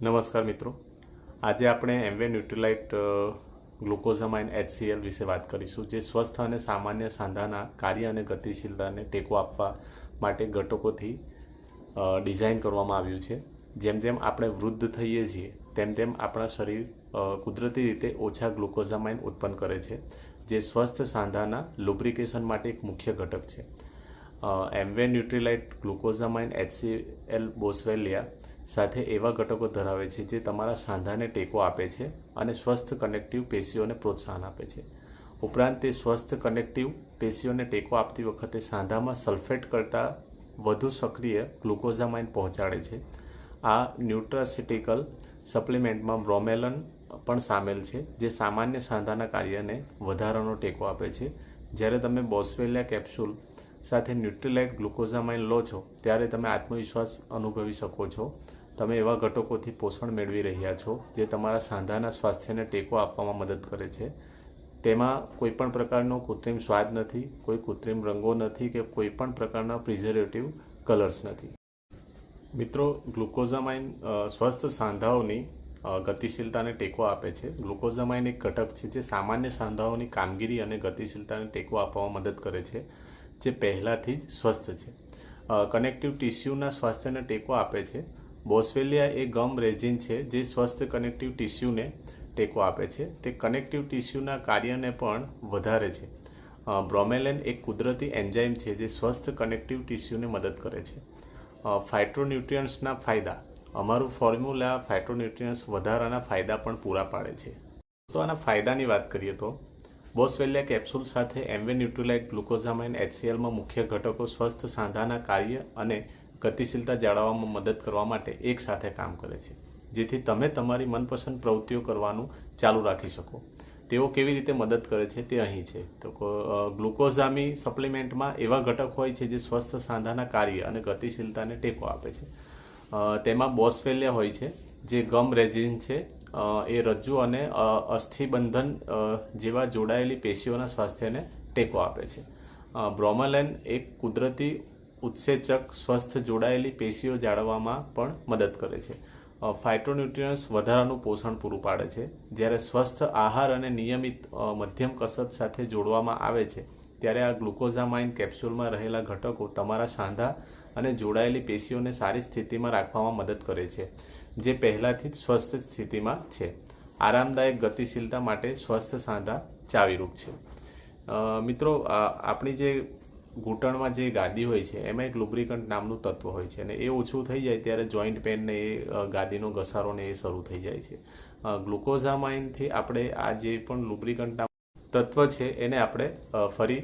નમસ્કાર મિત્રો. આજે આપણે એમવે ન્યુટ્રીલાઇટ ગ્લુકોઝામાઇન એચસીએલ વિશે વાત કરીશું, જે સ્વસ્થ અને સામાન્ય સાંધાના કાર્ય અને ગતિશીલતાને ટેકો આપવા માટે ઘટકોથી ડિઝાઇન કરવામાં આવ્યું છે. જેમ જેમ આપણે વૃદ્ધ થઈએ છીએ, તેમ તેમ આપણા શરીર કુદરતી રીતે ઓછા ગ્લુકોઝામાઇન ઉત્પન્ન કરે છે, જે સ્વસ્થ સાંધાના લુબ્રિકેશન માટે એક મુખ્ય ઘટક છે. એમવે ન્યુટ્રીલાઇટ ગ્લુકોઝામાઇન એચસીએલ બોસવેલિયા સાથે એવા ઘટકો ધરાવે છે જે તમારા સાંધાને ટેકો આપે છે અને સ્વસ્થ કનેક્ટિવ પેશીઓને પ્રોત્સાહન આપે છે. ઉપરાંત તે સ્વસ્થ કનેક્ટિવ પેશીઓને ટેકો આપતી વખતે સાંધામાં સલ્ફેટ કરતાં વધુ સક્રિય ગ્લુકોઝામાઇન પહોંચાડે છે. આ ન્યુટ્રાસિટિકલ સપ્લિમેન્ટમાં બ્રોમેલન પણ સામેલ છે, જે સામાન્ય સાંધાના કાર્યને વધારાનો ટેકો આપે છે. જ્યારે તમે બોસ્વેલિયા કેપ્સ્યુલ સાથે ન્યુટ્રીલાઇટ ગ્લુકોઝામાઇન લો છો, ત્યારે તમે આત્મવિશ્વાસ અનુભવી શકો છો. તમે એવા ઘટકોથી પોષણ મેળવી રહ્યા છો જે તમારા સાંધાના સ્વાસ્થ્યને ટેકો આપવામાં મદદ કરે છે. તેમાં કોઈપણ પ્રકારનો કૃત્રિમ સ્વાદ નથી, કોઈ કૃત્રિમ રંગો નથી કે કોઈપણ પ્રકારના પ્રિઝર્વેટિવ કલર્સ નથી. મિત્રો, ગ્લુકોઝામાઇન સ્વસ્થ સાંધાઓની ગતિશીલતાને ટેકો આપે છે. ગ્લુકોઝામાઇન એક ઘટક છે જે સામાન્ય સાંધાઓની કામગીરી અને ગતિશીલતાને ટેકો આપવામાં મદદ કરે છે, જે પહેલાંથી જ સ્વસ્થ છે. કનેક્ટિવ ટિશ્યુના સ્વાસ્થ્યને ટેકો આપે છે. બોસ્વેલિયા એ ગમ રેજિન છે જે સ્વસ્થ કનેક્ટિવ ટિશ્યુને ટેકો આપે છે. તે કનેક્ટિવ ટિશ્યુના કાર્યને પણ વધારે છે. બ્રોમેલેન એક કુદરતી એન્ઝાઇમ છે જે સ્વસ્થ કનેક્ટિવ ટિશ્યુને મદદ કરે છે. ફાઇટ્રોન્યુટ્રિયન્ટ્સના ફાયદા. અમારું ફોર્મ્યુલા ફાઇટ્રોન્યુટ્રિયન્ટ્સ વધારાના ફાયદા પણ પૂરા પાડે છે. તો આના ફાયદાની વાત કરીએ તો બોસવેલિયા કેપ્સ્યુલ સાથે એમવે ન્યુટ્રીલાઇટ ગ્લુકોઝામાઇન એચસીએલમાં મુખ્ય ઘટકો સ્વસ્થ સાંધાના કાર્ય અને ગતિશીલતા જાળવવામાં મદદ કરવા માટે એકસાથે કામ કરે છે. જેથી તમે તમારી મનપસંદ પ્રવૃત્તિઓ કરવાનું ચાલુ રાખી શકો. તેઓ કેવી રીતે મદદ કરે છે તે અહીં છે. તો ગ્લુકોઝામી સપ્લિમેન્ટમાં એવા ઘટક હોય છે જે સ્વસ્થ સાંધાના કાર્ય અને ગતિશીલતાને ટેકો આપે છે. તેમાં બોસવેલિયા હોય છે, જે ગમ રેઝિન છે એ રજ્જુ અને અસ્થિબંધન જેવા જોડાયેલી પેશીઓના સ્વાસ્થ્યને ટેકો આપે છે. બ્રોમાલેન એક કુદરતી ઉત્સેચક સ્વસ્થ જોડાયેલી પેશીઓ જાળવવામાં પણ મદદ કરે છે. અ, વધારાનું પોષણ પૂરું પાડે છે. જ્યારે સ્વસ્થ આહાર અને નિયમિત મધ્યમ કસરત સાથે જોડવામાં આવે છે ત્યારે આ ગ્લુકોઝામાઇન કેપ્સ્યુલમાં રહેલા ઘટકો તમારા સાંધા અને જોડાયેલી પેશીઓને સારી સ્થિતિમાં રાખવામાં મદદ કરે છે જે પહેલાંથી જ સ્વસ્થ સ્થિતિમાં છે. આરામદાયક ગતિશીલતા માટે સ્વસ્થ સાંધા ચાવીરૂપ છે. મિત્રો આપણી જે ઘૂંટણમાં જે ગાદી હોય છે, એમાં એક લુબ્રિકન્ટ નામનું તત્વ હોય છે અને એ ઓછું થઈ જાય ત્યારે જોઈન્ટ પેનને એ ગાદીનો ઘસારો ને એ શરૂ થઈ જાય છે. ગ્લુકોઝામાઇનથી આપણે આ જે પણ લુબ્રિકન્ટ તત્વ છે, એને આપણે ફરી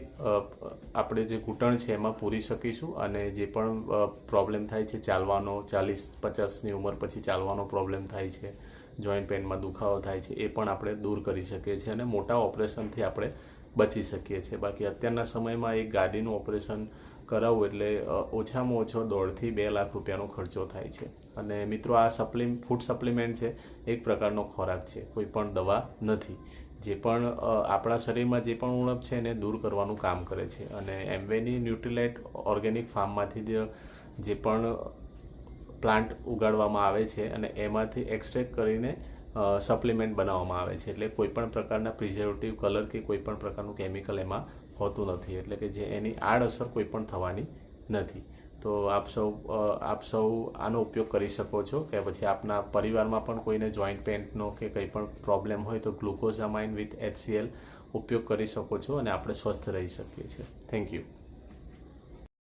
આપણે જે ઘૂંટણ છે એમાં પૂરી શકીશું અને જે પણ પ્રોબ્લેમ થાય છે ચાલવાનો, ચાલીસ, પચાસની ઉંમર પછી ચાલવાનો પ્રોબ્લેમ થાય છે, જોઈન્ટ પેનમાં દુખાવો થાય છે, એ પણ આપણે દૂર કરી શકીએ છીએ અને મોટા ઓપરેશનથી આપણે બચી શકીએ છીએ. બાકી અત્યારના સમયમાં એક ગાદીનું ઓપરેશન કરાવવું એટલે ઓછામાં ઓછો દોઢથી બે લાખ રૂપિયાનો ખર્ચો થાય છે. અને મિત્રો, આ સપ્લિ ફૂડ સપ્લિમેન્ટ છે, એક પ્રકારનો ખોરાક છે, કોઈ પણ દવા નથી. જે પણ આપણા શરીરમાં જે પણ ઉણપ છે એને દૂર કરવાનું કામ કરે છે. અને એમવેની ન્યુટ્રીલાઇટ ઓર્ગેનિક ફાર્મમાંથી જે પણ પ્લાન્ટ ઉગાડવામાં આવે છે અને એમાંથી એક્સટ્રેક્ટ કરીને સપ્લિમેન્ટ બનાવવામાં આવે છે. એટલે કોઈપણ પ્રકારના પ્રિઝર્વેટિવ કલર કે કોઈપણ પ્રકારનું કેમિકલ એમાં હોતું નથી. એટલે કે જે એની આડઅસર કોઈ પણ થવાની નથી. તો આપ સૌ આપ સૌ આનો ઉપયોગ કરી શકો છો કે પછી આપના પરિવારમાં પણ કોઈને જોઈન્ટ પેન્ટનો કે કંઈ પણ પ્રોબ્લેમ હોય તો ગ્લુકોઝામાઇન વિથ એચસીએલ ઉપયોગ કરી શકો છો અને આપણે સ્વસ્થ રહી શકીએ છીએ. Thank you